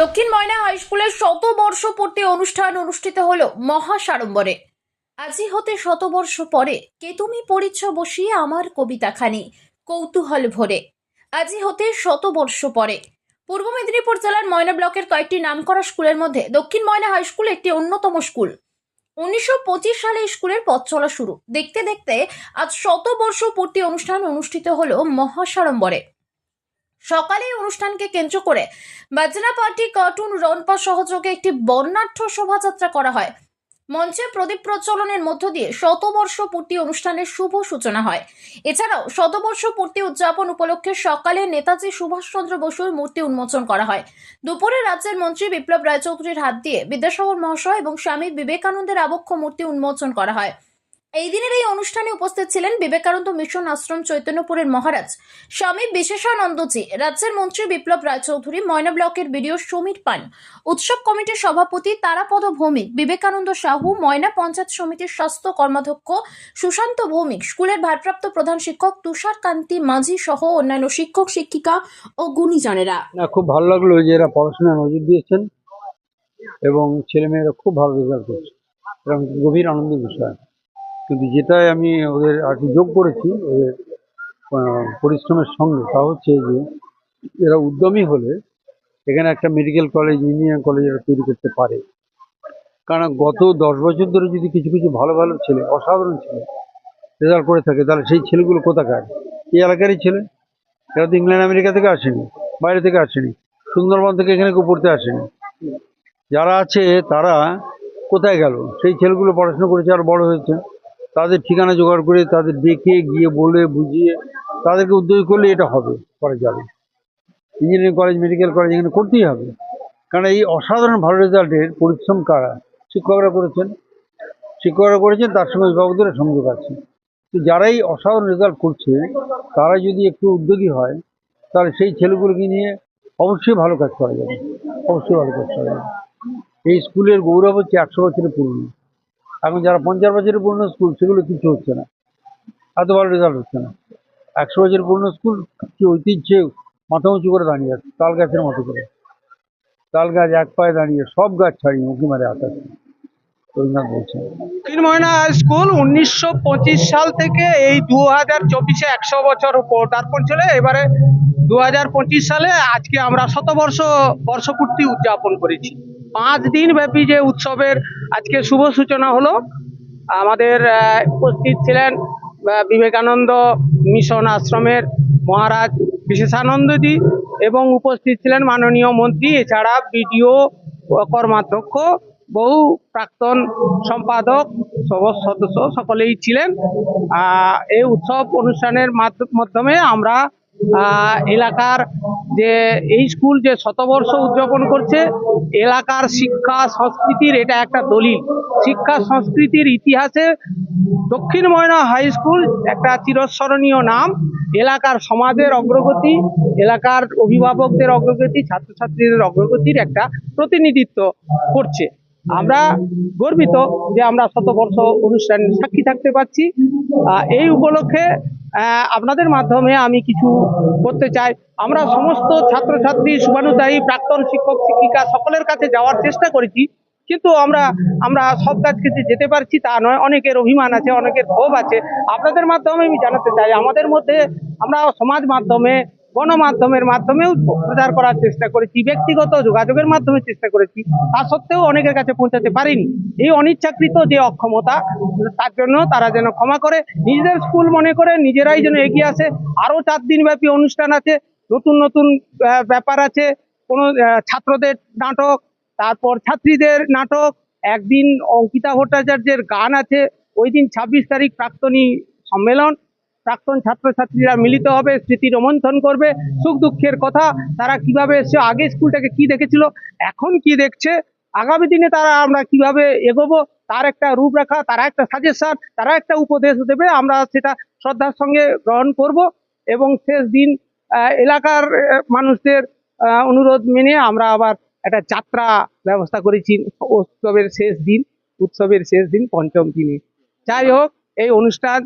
দক্ষিণ ময়না হাই স্কুলের শতবর্ষ পূর্তি অনুষ্ঠান অনুষ্ঠিত হল মহাসাড়ম্বরে। আজি হতে শতবর্ষ পরে কে তুমি পড়িচ্ছ বসিয়ে আমার কবিতাখানি, কৌতূহল ভরে। আজি হতে শতবর্ষ পরে। পূর্ব মেদিনীপুর জেলার ময়না ব্লকের কয়েকটি নামকরা স্কুলের মধ্যে দক্ষিণ ময়না হাই স্কুল একটি অন্যতম স্কুল। উনিশশো পঁচিশ সালে স্কুলের পথ চলা শুরু। দেখতে দেখতে আজ শতবর্ষ পূর্তি অনুষ্ঠান অনুষ্ঠিত হল মহাসাড়ম্বরে। সকালে এই অনুষ্ঠানকে কেন্দ্র করে বাজনা পার্টি, কার্টুন রনপা সহযোগে একটি বর্ণাঢ্য শোভাযাত্রা করা হয়। মঞ্চে প্রদীপ প্রচলনের মধ্য দিয়ে শতবর্ষ পূর্তি অনুষ্ঠানের শুভ সূচনা হয়। এছাড়াও শতবর্ষ পূর্তি উদযাপন উপলক্ষে সকালে নেতাজি সুভাষচন্দ্র বসুর মূর্তি উন্মোচন করা হয়। দুপুরে রাজ্যের মন্ত্রী বিপ্লব রায়চৌধুরীর হাত দিয়ে বিদ্যাসাগর মহাশয় এবং স্বামী বিবেকানন্দের আবক্ষ মূর্তি উন্মোচন করা হয়। এই দিনের এই অনুষ্ঠানে উপস্থিত ছিলেন বিবেকানন্দ মিশন আশ্রম চৈতন্যপুরের মহারাজ স্বামী বিশেষানন্দজি, রাজ্যের মন্ত্রী বিপ্লব রায়চৌধুরী, ময়না ব্লকের বিডিও সমীর পান, উৎসব কমিটির সভাপতি তারাপদ ভৌমিক, বিবেকানন্দ সাহু, ময়না পঞ্চায়েত সমিতির স্বাস্থ্য কর্মাধ্যক্ষ সুশান্ত ভৌমিক, স্কুলের ভারপ্রাপ্ত প্রধান শিক্ষক তুষার কান্তি মাঝি সহ অন্যান্য শিক্ষক, শিক্ষিকা ও গুণীজনেরা। খুব ভালো লাগল যে এরা পড়াশোনায় নজর দিয়েছেন এবং ছেলেমেয়েরা খুব ভালো রেজাল্ট করছে। গভীর আনন্দের বিষয়। কিন্তু যেটাই আমি ওদের আর কি যোগ করেছি, ওদের পরিশ্রমের সঙ্গে, তা হচ্ছে যে এরা উদ্যমী হলে এখানে একটা মেডিকেল কলেজ ইঞ্জিনিয়ারিং কলেজ এরা তৈরি করতে পারে। কারণ গত দশ বছর ধরে যদি কিছু কিছু ভালো ভালো ছেলে, অসাধারণ ছেলে রেজাল্ট করে থাকে, তাহলে সেই ছেলেগুলো কোথাকার? এই এলাকারই ছেলে। এরা তো ইংল্যান্ড, আমেরিকা থেকে আসেনি, বাইরে থেকে আসেনি, সুন্দরবন থেকে এখানে কেউ পড়তে আসেনি। যারা আছে, তারা কোথায় গেল? সেই ছেলেগুলো পড়াশোনা করেছে আর বড় হয়েছে। তাদের ঠিকানা জোগাড় করে তাদের ডেকে গিয়ে বলে, বুঝিয়ে তাদেরকে উদ্যোগী করলে এটা হবে, করা যাবে। ইঞ্জিনিয়ারিং কলেজ মেডিকেল কলেজ এখানে করতেই হবে। কারণ এই অসাধারণ ভালো রেজাল্টের পরিশ্রম কারা? শিক্ষকরা করেছেন। শিক্ষকরা করেছেন, তার সঙ্গে অভিভাবকদের সংযোগ আছে। তো যারাই অসাধারণ রেজাল্ট করছে, তারা যদি একটু উদ্যোগী হয়, তাহলে সেই ছেলেগুলোকে নিয়ে অবশ্যই ভালো কাজ করা যাবে। অবশ্যই ভালো কাজ করা যাবে। এই স্কুলের গৌরব হচ্ছে একশো বছরের পুরনো। এখন যারা পঞ্চাশ বছরের পুরনো স্কুল, সেগুলো কিছু হচ্ছে না। এত ভালো রেজাল্ট হচ্ছে না। একশো বছরের পুরনো স্কুল, কি ঐতিহ্যে মাথা উঁচু করে দাঁড়িয়ে আছে, তাল গাছের মতো করে। তাল গাছ এক পায়ে দাঁড়িয়ে, সব গাছ ছাড়িয়ে উঁকি মারে আকাশ রবীন্দ্রনাথ স্কুল উনিশশো পঁচিশ সাল থেকে এই দু হাজার চব্বিশে একশো বছর পদার্পণ ছিল এবারে দু হাজার পঁচিশ সালে আজকে আমরা শতবর্ষ, বর্ষপূর্তি উদযাপন করেছি। পাঁচ দিন ব্যাপী যে উৎসবের আজকে শুভ সূচনা হলো, আমাদের উপস্থিত ছিলেন বিবেকানন্দ মিশন আশ্রমের মহারাজ বিশেষানন্দজি এবং উপস্থিত ছিলেন মাননীয় মন্ত্রী, এছাড়া বিডিও কর্মাধ্যক্ষ, বহু প্রাক্তন সম্পাদক সব সদস্য সকলেই ছিলেন। এই উৎসব অনুষ্ঠানের মাধ্য- মাধ্যমে আমরা এলাকার যে, এই স্কুল যে শতবর্ষ উদযাপন করছে, এলাকার শিক্ষা সংস্কৃতির এটা একটা দলিল। শিক্ষা সংস্কৃতির ইতিহাসে দক্ষিণ ময়না হাই স্কুল একটা চিরস্মরণীয় নাম। এলাকার সমাজের অগ্রগতি, এলাকার অভিভাবকদের অগ্রগতি, ছাত্রছাত্রীদের অগ্রগতির একটা প্রতিনিধিত্ব করছে। আমরা গর্বিত যে আমরা শতবর্ষ অনুষ্ঠান সাক্ষী থাকতে পারছি। এই উপলক্ষে আপনাদের মাধ্যমে আমি কিছু করতে চাই। আমরা সমস্ত ছাত্রছাত্রী, শুভানুদায়ী, প্রাক্তন শিক্ষক, শিক্ষিকা সকলের কাছে যাওয়ার চেষ্টা করেছি। কিন্তু আমরা আমরা সব কাজকে যে যেতে পারছি তা নয়। অনেকের অভিমান আছে, অনেকের ক্ষোভ আছে। আপনাদের মাধ্যমে আমি জানাতে চাই, আমাদের মধ্যে আমরা সমাজ মাধ্যমে গণমাধ্যমের মাধ্যমেও প্রচার করার চেষ্টা করেছি, ব্যক্তিগত যোগাযোগের মাধ্যমে চেষ্টা করেছি, তা সত্ত্বেও অনেকের কাছে পৌঁছাতে পারিনি। এই অনিচ্ছাকৃত যে অক্ষমতা, তার জন্য তারা যেন ক্ষমা করে, নিজেদের স্কুল মনে করে নিজেরাই যেন এগিয়ে আসে। আরও চার দিন ব্যাপী অনুষ্ঠান আছে, নতুন নতুন ব্যাপার আছে, কোনো ছাত্রদের নাটক, তারপর ছাত্রীদের নাটক, একদিন অঙ্কিতা ভট্টাচার্যের গান আছে, ওই দিন ছাব্বিশ তারিখ প্রাক্তনী সম্মেলন প্রাক্তন ছাত্রছাত্রীরা মিলিত হবে, স্মৃতি রোমন্থন করবে, সুখ দুঃখের কথা, তারা কীভাবে এসছে, আগে স্কুলটাকে কি দেখেছিল, এখন কি দেখছে, আগামী দিনে তারা আমরা কীভাবে এগোবো, তার একটা রূপরেখা, তারা একটা সাজেশন তারা একটা উপদেশ দেবে, আমরা সেটা শ্রদ্ধার সঙ্গে গ্রহণ করব এবং শেষ দিন এলাকার মানুষদের অনুরোধ মেনে আমরা আবার একটা যাত্রা ব্যবস্থা করেছি, উৎসবের শেষ দিন, উৎসবের শেষ দিন পঞ্চম দিনে। যাই হোক, এই অনুষ্ঠান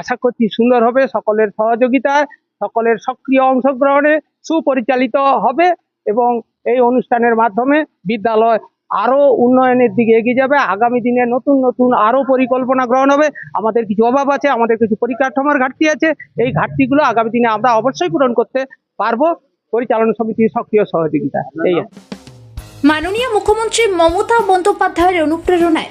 আশা করছি সুন্দর হবে, সকলের সহযোগিতায় সকলের সক্রিয় অংশগ্রহণে সুপরিচালিত হবে এবং এই অনুষ্ঠানের মাধ্যমে বিদ্যালয় আরও উন্নয়নের দিকে এগিয়ে যাবে। আগামী দিনে নতুন নতুন আরও পরিকল্পনা গ্রহণ হবে। আমাদের কিছু অভাব আছে, আমাদের কিছু পরিকাঠামোর ঘাটতি আছে। এই ঘাটতিগুলো আগামী দিনে আমরা অবশ্যই পূরণ করতে পারব। পরিচালনা সমিতির সক্রিয় সহযোগিতা, এই মাননীয় মুখ্যমন্ত্রী মমতা বন্দ্যোপাধ্যায়ের অনুপ্রেরণায়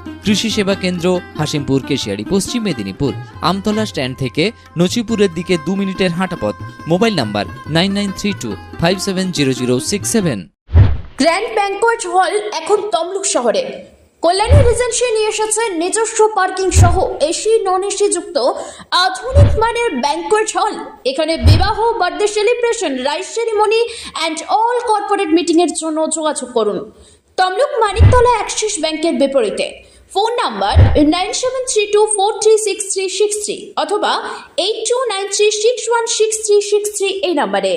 কৃষি সেবা কেন্দ্র হাসিমপুর কেশিয়ারি, পশ্চিম মেদিনীপুর। আমতলা স্ট্যান্ড থেকে নচিপুরের দিকে দু মিনিটের হাঁটাপথ। Mobile number nine nine three two five seven zero zero six seven. Grand banquet hall এখন তমলুক শহরে। কল্যাণী রিজেন্সি নিয়ে এসেছে নিজস্ব পার্কিং সহ এসি নন এসি যুক্ত আধুনিক মানের ব্যাংকোয়েট হল। এখানে বিবাহ birthday celebration rice ceremony and all corporate মিটিংয়ের জন্য যোগাযোগ করুন। তমলুক মানিকতলা অ্যাক্সিস ব্যাংকের বিপরীতে। Phone number nine seven three two four three six three six three অথবা eight two nine three six one six three six three এই নাম্বারে।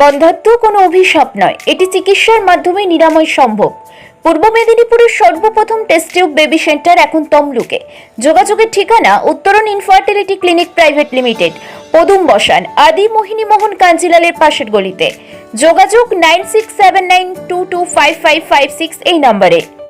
বন্ধাত্ম কোনো অভিশাপ নয়। এটি চিকিৎসার মাধ্যমে নিরাময় সম্ভব। পূর্ব মেদিনীপুরের সর্বপ্রথম টেস্ট টিউব বেবি সেন্টার এখন তমলুকে। যোগাযোগের ঠিকানা উত্তরণ ইনফার্টিলিটি ক্লিনিক প্রাইভেট লিমিটেড পদুম বসান আদি মোহিনী মোহন কাঞ্জিলালের পাশের গলিতে। যোগাযোগ nine six seven nine two two five five five six এই নম্বরে।